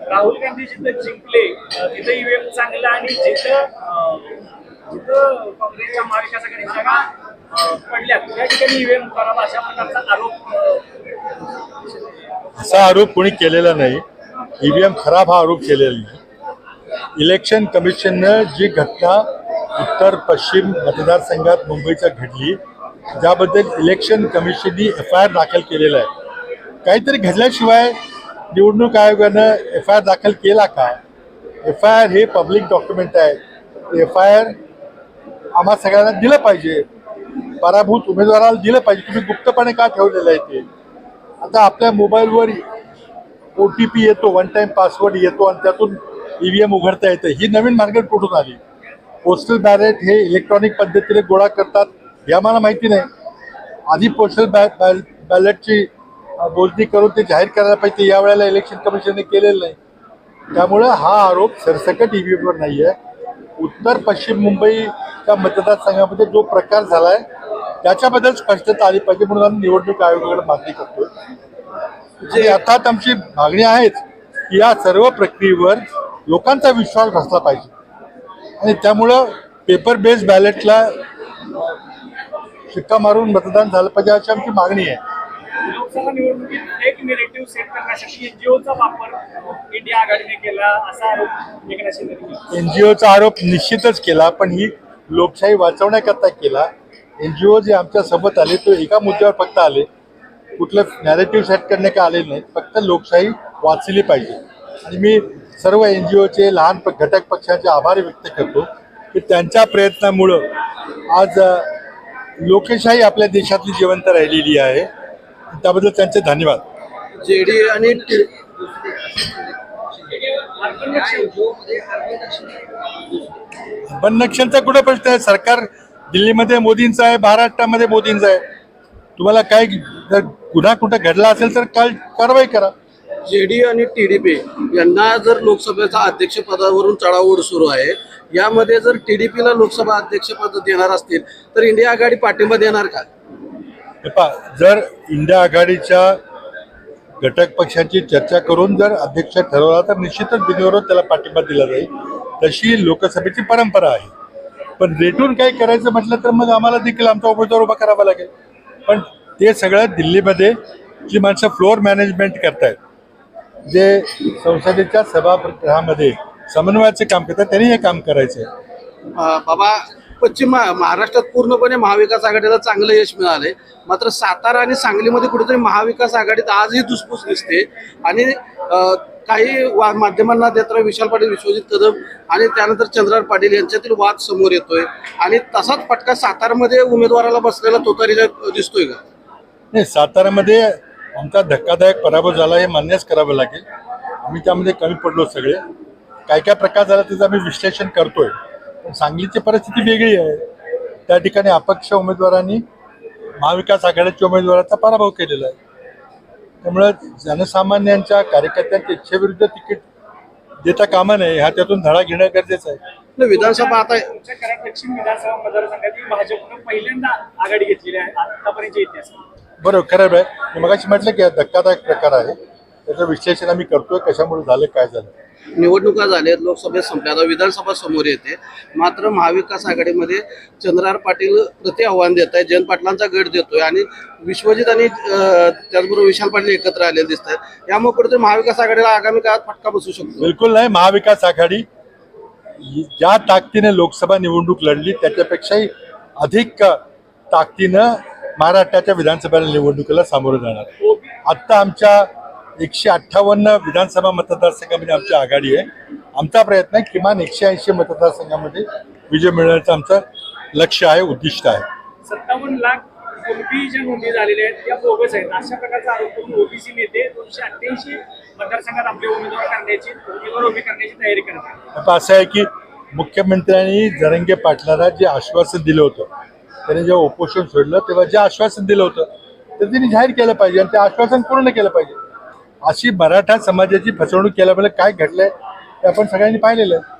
राहुल गांधी जिथं जिंकले तिथं ईव्हीएम चांगलं आणि जिथं जिथं काँग्रेसच्या महाविकास आघाडी जागा पडल्या त्या ठिकाणी ईव्हीएम करावा अशा प्रकारचा आरोप असा आरोप कोणी केलेला नाही. ईव्हीएम खराब हा आरोप केलेला नाही. इलेक्शन कमिशननं जी घटना उत्तर पश्चिम मतदारसंघात मुंबईच्या घडली ज्याबद्दल इलेक्शन कमिशननी एफ आय आर दाखल केलेला आहे. काहीतरी घडल्याशिवाय निवडणूक आयोगानं एफ आय आर दाखल केला का? एफ आय आर हे पब्लिक डॉक्युमेंट आहे. एफ आय आर आम्हा सगळ्यांना दिलं पाहिजे. पराभूत उमेदवाराला दिलं पाहिजे. तुम्ही गुप्तपणे का ठेवलेलं आहे ते? आता आपल्या मोबाईलवर ओ टी पी येतो वन टाईम पासवर्ड येतो आणि त्यातून ईव्हीएम उघडता येतं. ही नवीन मार्केट कुठून आली? पोस्टल बॅलेट हे इलेक्ट्रॉनिक पद्धतीने गोळा करतात. हे आम्हाला माहिती नाही. आधी पोस्टल बॅ बॅल बॅलेटची मोजणी करून ते जाहीर करायला पाहिजे. या वेळेला इलेक्शन कमिशनने केलेलं नाही. त्यामुळं हा आरोप सरसकट ईव्हीएमवर नाही आहे उत्तर पश्चिम मुंबईच्या मतदारसंघामध्ये जो प्रकार झाला आहे त्याच्याबद्दल स्पष्टता आली पाहिजे म्हणून आम्ही निवडणूक आयोगाकडे मागणी करतोय. जे अर्थात आमची मागणी आहेच की या सर्व प्रक्रियेवर लोकांचा विश्वास बसला पाहिजे. आणि त्यामुळं पेपर बेस बॅलेटला शिक्का मारून मतदान झालं पाहिजे अशी आमची मागणी आहे. लोकसभा निवडणुकीत एक निरेटिव्ह सेट करण्यासाठी एनजीओचा वापर इंडिया आघाडीने केला असा आरोप एकनाथ शिंदे एनजीओचा आरोप निश्चितच केला पण ही लोकशाही वाचवण्याकरता केला. एनजीओ जे आमच्यासोबत आले तो एका मुद्द्यावर फक्त आले. कुठलं नॅरेटिव्ह सेट करणे का आले नाहीत फक्त लोकशाही वाचली पाहिजे. आणि मी सर्व एन जी ओचे लहान घटक पक्षाचे आभार व्यक्त करतो की त्यांच्या प्रयत्नामुळं आज लोकशाही आपल्या देशातली जिवंत राहिलेली आहे. त्याबद्दल त्यांचे धन्यवाद. जेडी आणि टी- पण नक्षलचा कुठं प्रश्न आहे? सरकार दिल्लीमध्ये मोदींचं आहे महाराष्ट्रामध्ये मोदींचं आहे. तुम्हाला काय जर गुन्हा कुठं घडला असेल तर काल कारवाई करा. जेडी आणि टीडीपी यांना जर लोकसभेचा अध्यक्षपदावरून चढाओढ सुरू आहे यामध्ये जर टीडीपीला लोकसभा अध्यक्षपद देणार असतील तर इंडिया आघाडी पाठिंबा देणार का? पहा जर इंडिया आघाडीच्या घटक पक्षांची चर्चा करून जर अध्यक्ष ठरवला तर निश्चितच बिनविरोध त्याला पाठिंबा दिला जाईल. तशी लोकसभेची परंपरा आहे. पण रेटून काय करायचं म्हटलं तर मग आम्हाला देखील आमचा उमेदवार उभा करावा लागेल. पण ते सगळं दिल्लीमध्ये जी माणसं फ्लोअर मॅनेजमेंट करतायत जे संसदेच्या सभागृहामध्ये समन्वयाचे काम करतात त्यांनी हे काम करायचं आहे बाबा पश्चिम महाराष्ट्रात पूर्णपणे महाविकास आघाडीला चांगलं यश मिळालंय. मात्र सातारा आणि सांगलीमध्ये कुठेतरी महाविकास आघाडीत आजही धुसफूस दिसते. आणि काही वा- माध्यमांना देताना विशाल पाटील विश्वजित कदम आणि त्यानंतर चंद्रार पाटील यांच्यातील वाद समोर येतोय. आणि तसाच फटका सातारामध्ये उमेदवाराला बसलेला तोतारीला दिसतोय का? नाही सातारामध्ये आमचा धक्कादायक पराभव झाला हे मान्यच करावं लागेल. आम्ही त्यामध्ये कमी पडलो सगळे. काय काय प्रकार झाला त्याचं आम्ही विश्लेषण करतोय. पण सांगलीची परिस्थिती वेगळी आहे. त्या ठिकाणी अपक्ष उमेदवारांनी महाविकास आघाडीच्या उमेदवाराचा पराभव केलेला आहे. त्यामुळं जनसामान्यांच्या कार्यकर्त्यांच्या इच्छेविरुद्ध तिकीट देता कामा नये ह्या त्यातून धडा घेणं गरजेचं आहे. विधानसभा आता तुमच्या कराड दक्षिण विधानसभा मतदारसंघातील भाजपनं पहिल्यांदा आघाडी घेतलेली आहे बरोबर खरं आहे. मग म्हटलं की हा धक्कादायक प्रकार आहे. त्याचं विश्लेषण आम्ही करतोय कशामुळे झालं काय झालं. निवडणुका झाल्यात लोकसभेत संपल्या आता विधानसभा समोर येते. मात्र महाविकास आघाडीमध्ये चंद्रार पाटील प्रति आव्हान देत आहे जयंत पाटलांचा गट देतोय आणि विश्वजित आणि त्याचबरोबर विशाल पाटील एकत्र आलेले दिसत आहेत. यामुळे कुठेतरी महाविकास आघाडीला आगामी काळात फटका बसू शकतो. बिलकुल नाही महाविकास आघाडी ज्या ताकदीने लोकसभा निवडणूक लढली त्याच्यापेक्षाही अधिक ताकदीनं महाराष्ट्राच्या विधानसभा निवडणुकीला सामोरं जाणार. आत्ता आमच्या एकशे अठ्ठावन्न विधानसभा मतदारसंघामध्ये आमची आघाडी आहे. आमचा प्रयत्न आहे किमान एकशे ऐंशी मतदारसंघामध्ये विजय मिळवण्याचं आमचं लक्ष्य आहे उद्दिष्ट आहे. सत्तावन्न लाख कुणबी ज्या नोंदी झालेल्या आहेत त्या बोगस आहेत. अशा प्रकारचा आरोप करून ओबीसी नेते दोनशे अठ्ठ्याऐंशी मतदारसंघात आपले उमेदवार करण्याची उमेदवार उभे करण्याची तयारी करत आहेत. आता असं आहे की मुख्यमंत्र्यांनी जरंगे पाटलाला जे आश्वासन दिलं होतं त्यांनी जेव्हा उपोषण सोडलं तेव्हा जे आश्वासन दिलं होतं ते त्यांनी जाहीर केलं पाहिजे आणि ते आश्वासन पूर्ण केलं पाहिजे. अशी मराठा समाजाची फसवणूक केल्यामुळे काय घडलंय ते आपण सगळ्यांनी पाहिलेलं आहे.